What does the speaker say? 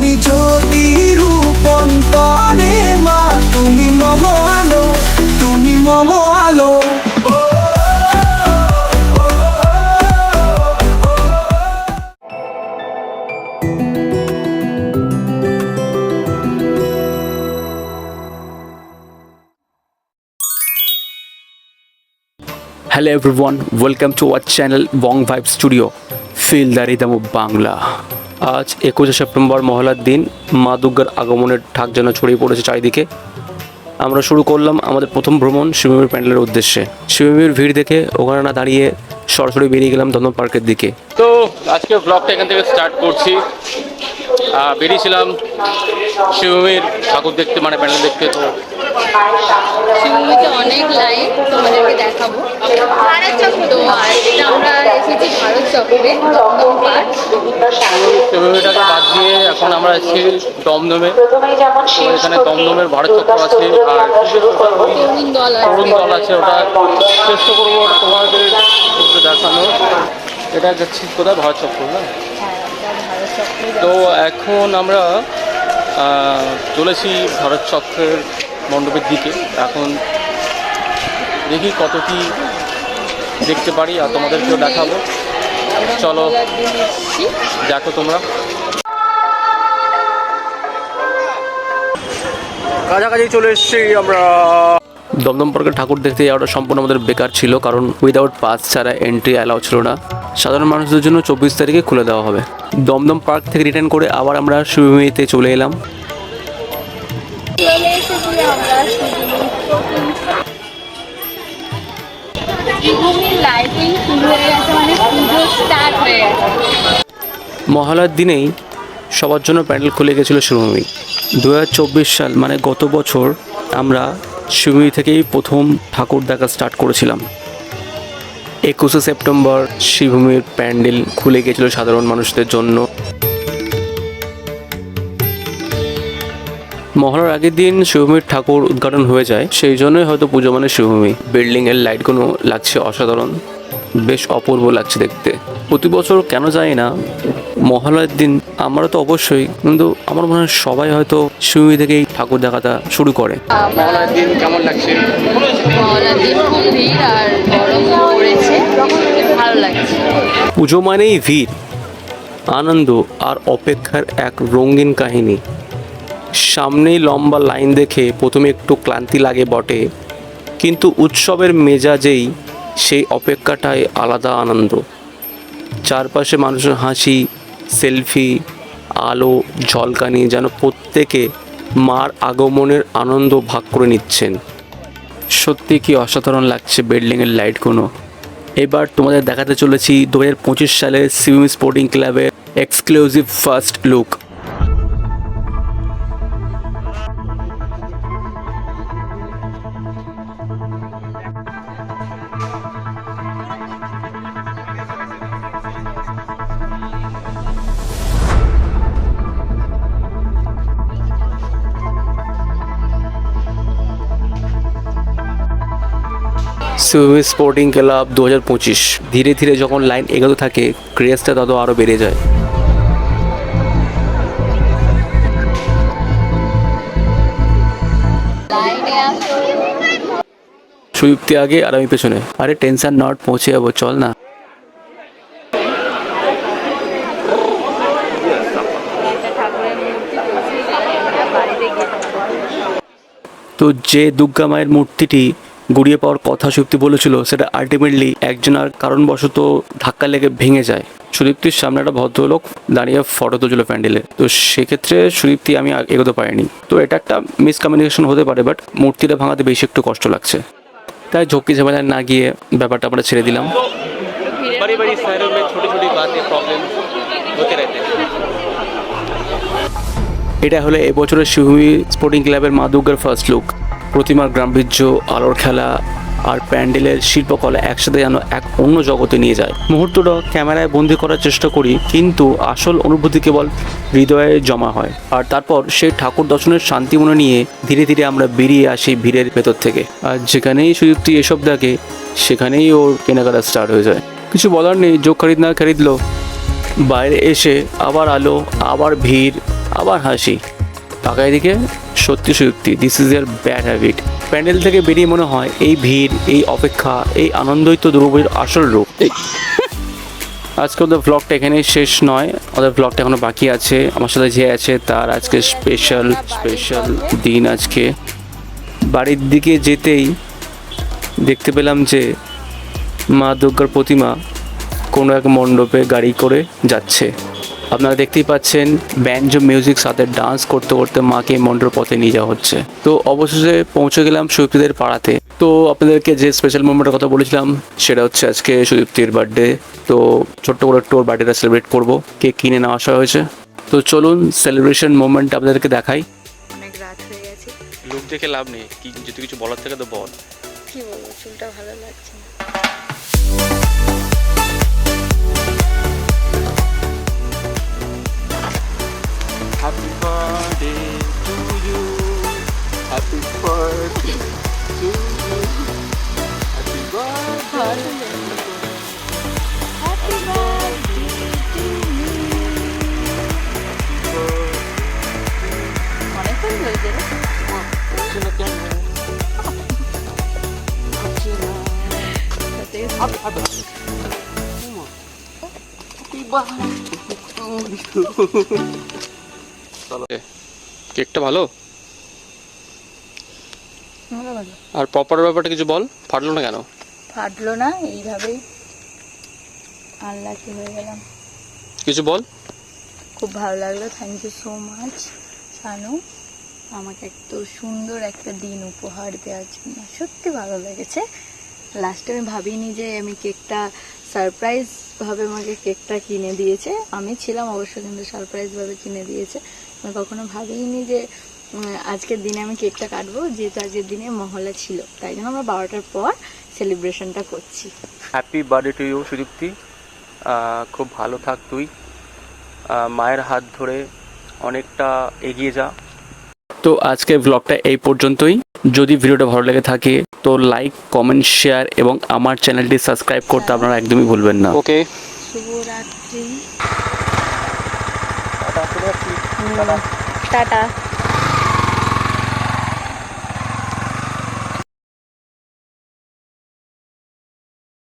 তুমি জ্যোতি রূপন্তরে মা তুমি মম আলো তুমি মম আলো Hello everyone, welcome to our channel Wong Vibe Studio. Feel the rhythm of Bangla আজ একুশে সেপ্টেম্বর মহলার দিন মা দুর্গার আগমনের ঠাক যেন ছড়িয়ে পড়েছে চারিদিকে। আমরা শুরু করলাম আমাদের প্রথম ভ্রমণ শিবমির প্যান্ডেলের উদ্দেশ্যে। শিবমির ভিড় দেখে ওখানে না দাঁড়িয়ে সরাসরি বেরিয়ে গেলাম ধন্ম পার্কের দিকে। তো আজকে ব্লগটা এখান থেকে স্টার্ট করছি। বেরিয়েছিলাম শিবমির ঠাকুর দেখতে মানে প্যান্ডেল দেখতে তো শিবভূমিতে অনেক লাইন তোমাদেরকে দেখাবো। তো আমরা এসেছি ভারত চক্রে দমদম পার্ক। শিবমিটাকে বাদ দিয়ে এখন আমরা আছি দমদমে। তো এখানে দমদমের ভারত চক্র আছে আর তরুণ দল আছে ওটা চেষ্টা করব ওটা তোমাদের একটু দেখানো এটা যাচ্ছি কোথায়? ভারত চক্র না? হ্যাঁ, তো এখন আমরা চলেছি ভারত চক্রের মণ্ডপের দিকে। এখন দেখি কত কি দেখতে পারি আর তোমাদেরকেও দেখাবো। চলো। দেখো তোমরা। কাছাকাছি চলে এসেছি আমরা। দমদম পার্কের ঠাকুর দেখতে যাওয়াটা সম্পূর্ণ আমাদের বেকার ছিল কারণ উইদাউট পাস ছাড়া এন্ট্রি অ্যালাউ ছিল না। সাধারণ মানুষদের জন্য চব্বিশ তারিখে খুলে দেওয়া হবে। দমদম পার্ক থেকে রিটার্ন করে আবার আমরা শিবভূমিতে চলে এলাম। লাইটিং মহালয়ার দিনেই সবার জন্য প্যান্ডেল খুলে গেছিল শিবভূমি দু হাজার চব্বিশ সাল মানে গত বছর আমরা শিবভূমি থেকেই প্রথম ঠাকুর দেখা স্টার্ট করেছিলাম। একুশে সেপ্টেম্বর শিবভূমির প্যান্ডেল খুলে গেছিল সাধারণ মানুষদের জন্য। মহড়ার আগের দিন শিবভূমির ঠাকুর উদ্ঘাটন হয়ে যায়, সেই জন্যই হয়তো পুজো মানে শিবভূমি বিল্ডিং এর লাইটগুলো লাগছে অসাধারণ, বেশ অপূর্ব লাগছে দেখতে। প্রতি বছর কেন যায় না মহালয়ের দিন আমরা তো অবশ্যই কিন্তু আমার মনে হয় সবাই হয়তো শিবভূমি থেকেই ঠাকুর দেখাটা শুরু করে। মহালয়ের দিন কেমন লাগছে? মহলার দিন খুব ভিড় আর গরম পড়েছে ভালো লাগছে। পুজো মানেই ভিড় আনন্দ আর অপেক্ষার এক রঙিন কাহিনী। সামনেই লম্বা লাইন দেখে প্রথমে একটু ক্লান্তি লাগে বটে কিন্তু উৎসবের মেজাজেই সেই অপেক্ষাটাই আলাদা আনন্দ। চারপাশে মানুষের হাসি সেলফি, আলো ঝলকানি যেন প্রত্যেকে মার আগমনের আনন্দ ভাগ করে নিচ্ছেন। সত্যি কি অসাধারণ লাগছে বিল্ডিংয়ের লাইটগুলো। এবার তোমাদের দেখাতে চলেছি দু সালের সিভিম স্পোর্টিং ক্লাবের এক্সক্লুসিভ ফার্স্ট লুক। সিভিম স্পোর্টিং ক্লাব দু হাজার পঁচিশ। ধীরে ধীরে যখন লাইন এগোতে থাকে ক্রেজটা তত আরও বেড়ে যায়। সুযুক্তি আগে আর আমি পেছনে। আরে টেনশন নট, পৌঁছে যাব, চল না। তো যে দুর্গা মায়ের মূর্তিটি গুড়িয়ে পাওয়ার কথা সুদীপ্তি বলেছিল সেটা আলটিমেটলি একজনের কারণবশত ধাক্কা লেগে ভেঙে যায় সুদীপ্তির সামনে একটা ভদ্রলোক দাঁড়িয়ে ফটো তুলছিল প্যান্ডেলে তো সেক্ষেত্রে সুদীপ্তি আমি আগ- এগোতে পারিনি তো এটা একটা মিসকমিউনিকেশন হতে পারে বাট মূর্তিটা ভাঙাতে বেশি একটু কষ্ট লাগছে তাই ঝক্কি ঝামেলায় না গিয়ে ব্যাপারটা আমরা ছেড়ে দিলাম बड़ी बड़ी शहरों में छोटी छोटी बातें प्रॉब्लम होते रहते हैं এটা হলো এবছরের শিবভূমি স্পোর্টিং ক্লাবের মা দুর্গার ফার্স্ট লুক প্রতিমার গ্রামবীর্য, আলোর খেলা আর প্যান্ডেলের শিল্পকলা একসাথে যেন এক অন্য জগতে নিয়ে যায়। মুহূর্তটা ক্যামেরায় বন্দি করার চেষ্টা করি, কিন্তু আসল অনুভূতি কেবল হৃদয়ে জমা হয়। আর তারপর সেই ঠাকুর দর্শনের শান্তি মনে নিয়ে ধীরে ধীরে আমরা বেরিয়ে আসি ভিড়ের ভেতর থেকে। আর যেখানেই সুযুক্তি এসব দেখে, সেখানেই ওর কেনাকাটা স্টার্ট হয়ে যায়। কিছু বলার নেই, যোগ খরিদ না খরিদলো বাইরে এসে আবার আলো, আবার ভিড়, আবার হাসি। তাকায় দিকে সত্যি সত্যি this is year bad habit pandal থেকে বেরিয়ে মনে হয় এই ভিড়, এই অপেক্ষা, এই আনন্দই তো দুর্গাপুজোর আসল রূপ। আজকে ওদের ব্লগটা এখানেই শেষ নয়। ওদের ব্লগটা এখনও বাকি আছে। আমার সাথে যে আছে, তার আজকে স্পেশাল স্পেশাল দিন আজকে। বাড়ির দিকে যেতেই দেখতে পেলাম যে মা দুর্গার প্রতিমা কোনো এক মণ্ডপে গাড়ি করে যাচ্ছে। আপনারা দেখতেই পাচ্ছেন ব্যান্ড মিউজিক সাথে ডান্স করতে করতে মাকে মণ্ডপ পথে নিয়ে যাওয়া হচ্ছে। তো অবশেষে পৌঁছে গেলাম সুদীপ্তিদের পাড়াতে। তো আপনাদেরকে যে স্পেশাল মোমেন্টের কথা বলেছিলাম সেটা হচ্ছে আজকে সুদীপ্তির বার্থডে তো ছোট্ট করে একটু ওর বার্থডেটা সেলিব্রেট করব। কেক কিনে নেওয়া আসা হয়েছে? তো চলুন সেলিব্রেশন মোমেন্ট আপনাদেরকে দেখাই। অনেক রাত হয়ে গেছে। লোক দেখে লাভ নেই। কি যদি কিছু বলার থেকে তো বল। কি বলব চুলটা ভালো লাগছে না। কেকটা ভালো? আর প্রপার ব্যাপারটা কিছু বল ফাটলো না কেন? ফাটলো না এইভাবেই আনলাকি হয়ে গেলাম। কিছু বল। খুব ভালো লাগল thank you so much Shanu. আমাকে এত সুন্দর একটা দিন উপহার দেওয়ার জন্য সত্যি ভালো লেগেছে। লাস্টে আমি ভাবিনি যে আমি কেকটা সারপ্রাইজ ভাবে আমাকে কেকটা কিনে দিয়েছে। আমি ছিলাম অবশ্য কিন্তু সারপ্রাইজ ভাবে কিনে দিয়েছে। আমি কখনো ভাবিনি যে আজকের দিনে আমি কেকটা কাটবো, যেহেতু আজকের দিনে মহলা ছিল। তাই জন্য আমরা বারোটার পর সেলিব্রেশনটা করছি। Happy birthday to you Sudipti খুব ভালো থাক তুই। মায়ের হাত ধরে অনেকটা এগিয়ে যা। তো আজকের ব্লগটা এই পর্যন্তই। যদি ভিডিওটা ভালো লেগে থাকে তো লাইক কমেন্ট শেয়ার এবং আমার চ্যানেলটি সাবস্ক্রাইব করতে আপনারা একদমই ভুলবেন না। ওকে শুভরাত্রি। টাটা।